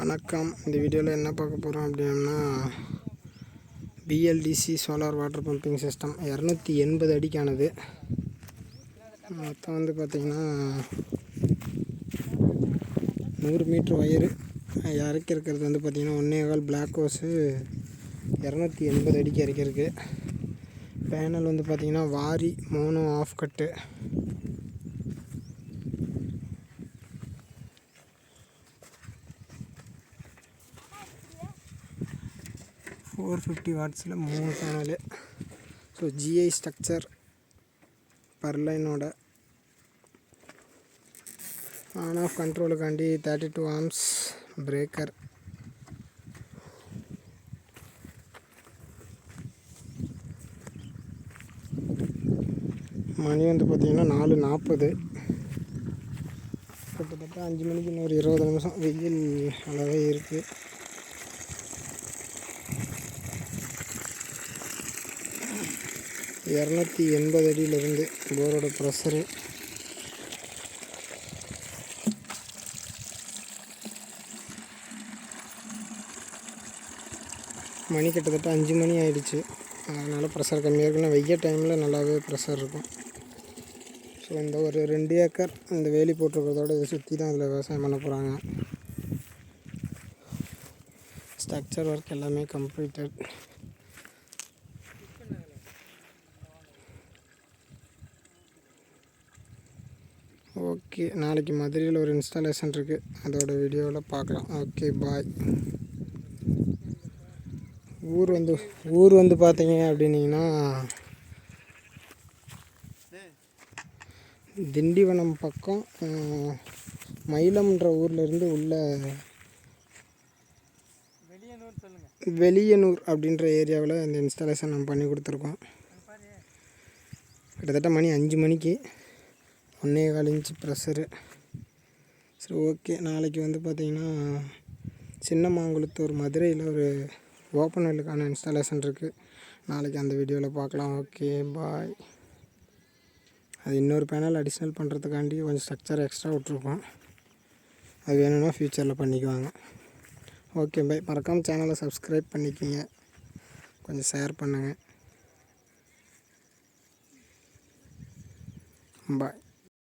வணக்கம். இந்த வீடியோவில் என்ன பார்க்க போகிறோம் அப்படின்னா BLDC solar water pumping system இரநூத்தி எண்பது அடிக்கானது. மொத்தம் வந்து பார்த்திங்கன்னா நூறு மீட்ரு ஒயரு இறக்கி இருக்கிறது வந்து பார்த்திங்கன்னா ஒன்றே கால் பிளாக் ஹோஸு இரநூத்தி எண்பது அடிக்கு இறக்கிருக்கு பேனல் வந்து பார்த்திங்கன்னா Waaree mono half cut four fifty வாட்ஸில் மூணு சேனலு ஸோ ஜிஐ ஸ்ட்ரக்சர் பர்லைனோட ஆன் ஆஃப் கண்ட்ரோலுக்காண்டி தேர்ட்டி டூ ஆம்ஸ் பிரேக்கர் மணி வந்து பார்த்திங்கன்னா நாலு நாற்பது கிட்டத்தட்ட அஞ்சு மணிக்கு இன்னொரு இருபது நிமிஷம் வெயில் அளவே இருக்குது இரநூத்தி எண்பது அடியிலிருந்து போரோட ப்ரெஷரு மணி கிட்டத்தட்ட அஞ்சு மணி ஆயிடுச்சு. அதனால் ப்ரெஷர் கம்மியாக இருக்குன்னா வெய்ய டைமில் நல்லாவே ப்ரெஷர் இருக்கும். ஸோ இந்த ஒரு ரெண்டு ஏக்கர் இந்த வேலி போட்டிருக்கிறதோட இதை சுற்றி தான் அதில் விவசாயம் பண்ண போகிறாங்க ஸ்ட்ரக்சர் ஒர்க் எல்லாமே கம்ப்ளீட்டட் ஓகே நாளைக்கு மதுரையில் ஒரு இன்ஸ்டாலேஷன் இருக்குது அதோட வீடியோவில் பார்க்கலாம். ஓகே பாய் ஊர் வந்து ஊர் வந்து பார்த்தீங்க அப்படின்னீங்கன்னா திண்டிவனம் பக்கம் மயிலம்ன்ற ஊர்லேருந்து உள்ள வெளியனூர் அப்படின்ற ஏரியாவில் இந்த இன்ஸ்டாலேஷன் நம்ம பண்ணி கொடுத்துருக்கோம். கிட்டத்தட்ட மணி அஞ்சு மணிக்கு. ஒன்றே கால் இன்ச்சு ப்ரெஷரு சரி ஓகே நாளைக்கு வந்து பார்த்திங்கன்னா சின்னமாங்குளத்தூர் மதுரையில் ஒரு ஓப்பன் வெல்லுக்கான இன்ஸ்டாலேஷன் இருக்குது நாளைக்கு அந்த வீடியோவில் பார்க்கலாம் ஓகே பாய் அது இன்னொரு பேனல் அடிஷ்னல் பண்ணுறதுக்காண்டி கொஞ்சம் ஸ்ட்ரக்சர் எக்ஸ்ட்ரா விட்ருக்கோம் அது வேணும்னா ஃப்யூச்சரில் பண்ணிக்குவாங்க. ஓகே பாய் மறக்காமல் சேனலை சப்ஸ்கிரைப் பண்ணிக்கிங்க. கொஞ்சம் ஷேர் பண்ணுங்கள் பாய்